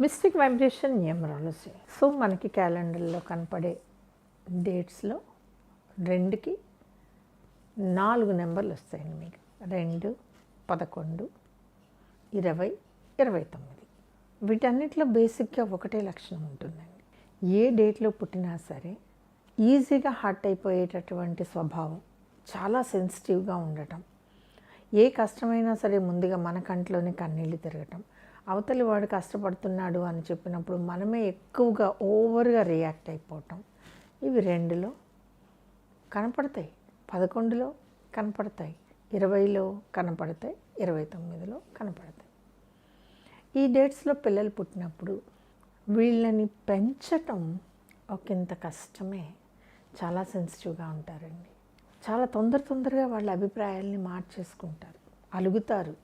Mystic vibration numerology so మనకి క్యాలెండర్లో కనపడే డేట్స్లో రెండుకి నాలుగు నెంబర్లు వస్తాయండి మీకు. రెండు పదకొండు ఇరవై ఇరవై తొమ్మిది. వీటన్నిటిలో బేసిక్గా ఒకటే లక్షణం ఉంటుందండి. ఏ డేట్లో పుట్టినా సరే ఈజీగా హర్ట్ అయిపోయేటటువంటి స్వభావం చాలా సెన్సిటివ్గా ఉండటం. ఏ కష్టమైనా సరే ముందుగా మన కంట్లోనే కన్నీళ్ళు తిరగటం. అవతలి వాడు కష్టపడుతున్నాడు అని చెప్పినప్పుడు మనమే ఎక్కువగా ఓవర్గా రియాక్ట్ అయిపోవటం ఇవి రెండులో కనపడతాయి. పదకొండులో కనపడతాయి. ఇరవైలో కనపడతాయి. ఇరవై తొమ్మిదిలో కనపడతాయి. ఈ డేట్స్లో పిల్లలు పుట్టినప్పుడు వీళ్ళని పెంచటం ఒకంత కష్టమే. చాలా సెన్సిటివ్గా ఉంటారండి. చాలా తొందర తొందరగా వాళ్ళ అభిప్రాయాల్ని మార్చేసుకుంటారు. అలుగుతారు.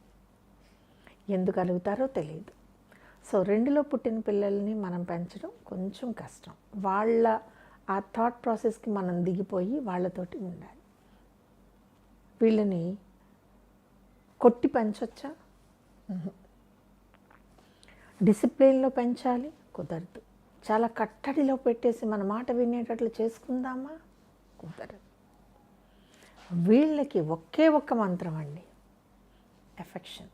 ఎందుకు అలుగుతారో తెలియదు సో రెండులో పుట్టిన పిల్లల్ని మనం పెంచడం కొంచెం కష్టం. వాళ్ళ ఆ థాట్ ప్రాసెస్కి మనం దిగిపోయి వాళ్ళతోటి ఉండాలి. వీళ్ళని కొట్టి పెంచొచ్చా? డిసిప్లిన్లో పెంచాలి కుదరదు. చాలా కట్టడిలో పెట్టేసి మన మాట వినేటట్లు చేసుకుందామా? కుదరదు. వీళ్ళకి ఒకే ఒక్క మంత్రం అండి. ఎఫెక్షన్.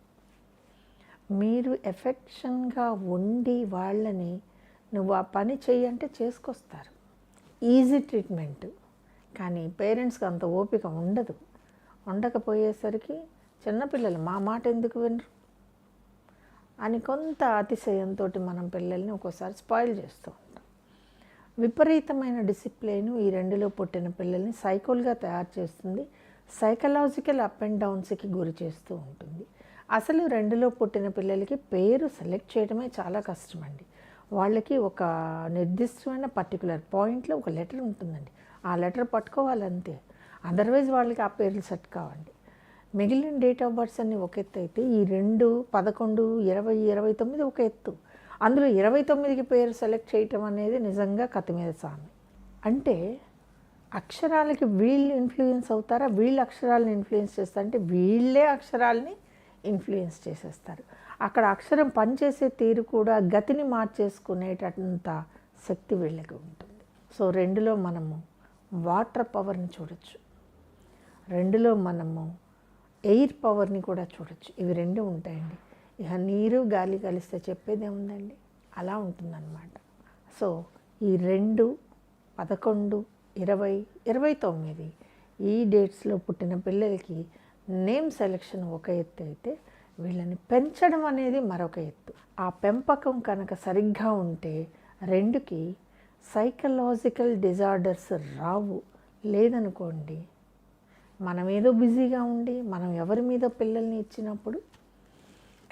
మీరు ఎఫెక్షన్గా ఉండి వాళ్ళని నువ్వు ఆ పని చేయంటే చేసుకొస్తారు. Easy treatment. కానీ పేరెంట్స్కి అంత ఓపిక ఉండదు. ఉండకపోయేసరికి చిన్నపిల్లలు మా మాట ఎందుకు వినరు? అని కొంత అతిశయంతో మనం పిల్లల్ని ఒక్కోసారి స్పాయిల్ చేస్తూ ఉంటాం. విపరీతమైన డిసిప్లిన్ ఈ రెండులో పుట్టిన పిల్లల్ని సైకోల్గా తయారు చేస్తుంది. సైకలాజికల్ అప్ అండ్ డౌన్స్కి గురి చేస్తూ ఉంటుంది. అసలు రెండులో పుట్టిన పిల్లలకి పేరు సెలెక్ట్ చేయడమే చాలా కష్టమండి. వాళ్ళకి ఒక నిర్దిష్టమైన పర్టికులర్ పాయింట్లో ఒక లెటర్ ఉంటుందండి. ఆ లెటర్ పట్టుకోవాలంతే. అదర్వైజ్ వాళ్ళకి ఆ పేర్లు సెట్ కావండి. మిగిలిన డేట్ ఆఫ్ బర్త్స్ అన్ని ఒక ఎత్తు అయితే ఈ రెండు పదకొండు ఇరవై ఇరవై తొమ్మిది ఒక ఎత్తు. అందులో ఇరవై తొమ్మిదికి పేరు సెలెక్ట్ చేయటం అనేది నిజంగా కథ మీద సామి. అంటే అక్షరాలకి వీళ్ళు ఇన్ఫ్లుయెన్స్ అవుతారా? వీళ్ళు అక్షరాలను ఇన్ఫ్లుయెన్స్ చేస్తారంటే వీళ్ళే అక్షరాలని ఇన్ఫ్లుయెన్స్ చేసేస్తారు. అక్కడ అక్షరం పనిచేసే తీరు కూడా గతిని మార్చేసుకునేటంత శక్తి వీళ్ళకి ఉంటుంది. సో రెండులో మనము వాటర్ పవర్ని చూడొచ్చు. రెండులో మనము ఎయిర్ పవర్ని కూడా చూడొచ్చు. ఇవి రెండు ఉంటాయండి. ఇక నీరు గాలి కలిస్తే చెప్పేదే ఉందండి. అలా ఉంటుందన్నమాట. సో ఈ రెండు పదకొండు ఇరవై ఇరవై తొమ్మిది ఈ డేట్స్లో పుట్టిన పిల్లలకి నేమ్ సెలెక్షన్ ఒక ఎత్తు అయితే వీళ్ళని పెంచడం అనేది మరొక ఎత్తు. ఆ పెంపకం కనుక సరిగ్గా ఉంటే రెండుకి సైకలాజికల్ డిజార్డర్స్ రావు. లేదనుకోండి మనం ఏదో బిజీగా ఉండి మనం ఎవరి మీద పిల్లల్ని ఇచ్చినప్పుడు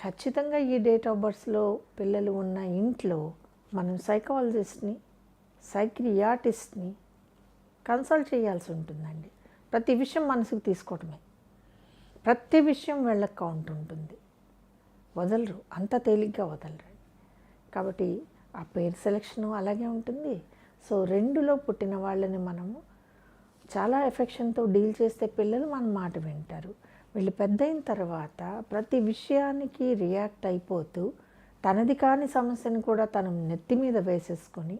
ఖచ్చితంగా ఈ డేట్ ఆఫ్ బర్త్స్లో పిల్లలు ఉన్న ఇంట్లో మనం సైకాలజిస్ట్ని సైక్రియాటిస్ట్ని కన్సల్ట్ చేయాల్సి ఉంటుందండి. ప్రతి విషయం మనసుకు తీసుకోవటమే. ప్రతి విషయం వెళ్ళక్క కౌంట్ ఉంటుంది వదలరు. అంత తేలిగ్గా వదలరు. కాబట్టి ఆ పేరు సెలక్షను అలాగే ఉంటుంది. సో రెండులో పుట్టిన వాళ్ళని మనము చాలా ఎఫెక్షన్తో డీల్ చేస్తే పిల్లలు మన మాట వింటారు. వీళ్ళు పెద్ద అయిన తర్వాత ప్రతి విషయానికి రియాక్ట్ అయిపోతూ తనది కాని సమస్యను కూడా తను నెత్తి మీద వేసేసుకొని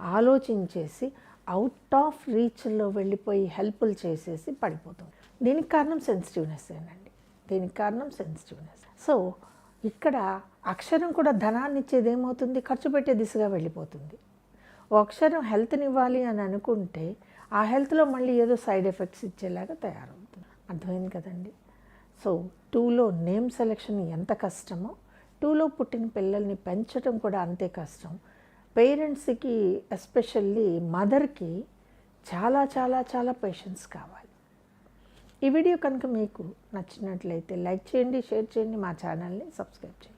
ఆలోచించేసి అవుట్ ఆఫ్ రీచ్లో వెళ్ళిపోయి హెల్ప్లు చేసేసి పడిపోతుంది. దీనికి కారణం సెన్సిటివ్నెస్ ఏనండి? దీనికి కారణం సెన్సిటివ్నెస్ సో ఇక్కడ అక్షరం కూడా ధనాన్ని ఇచ్చేది ఏమవుతుంది ఖర్చు పెట్టే దిశగా వెళ్ళిపోతుంది. ఓ అక్షరం హెల్త్ని ఇవ్వాలి అని అనుకుంటే ఆ హెల్త్లో మళ్ళీ ఏదో సైడ్ ఎఫెక్ట్స్ ఇచ్చేలాగా తయారవుతుంది. అర్థమైంది కదండి? సో టూలో నేమ్ సెలెక్షన్ ఎంత కష్టమో టూలో పుట్టిన పిల్లల్ని పెంచడం కూడా అంతే కష్టం. పేరెంట్స్కి ఎస్పెషల్లీ మదర్కి చాలా చాలా చాలా పేషెన్స్ కావాలి. ఈ వీడియో కనుక మీకు నచ్చినట్లయితే లైక్ చేయండి షేర్ చేయండి మా ఛానల్ని సబ్స్క్రైబ్ చేయండి.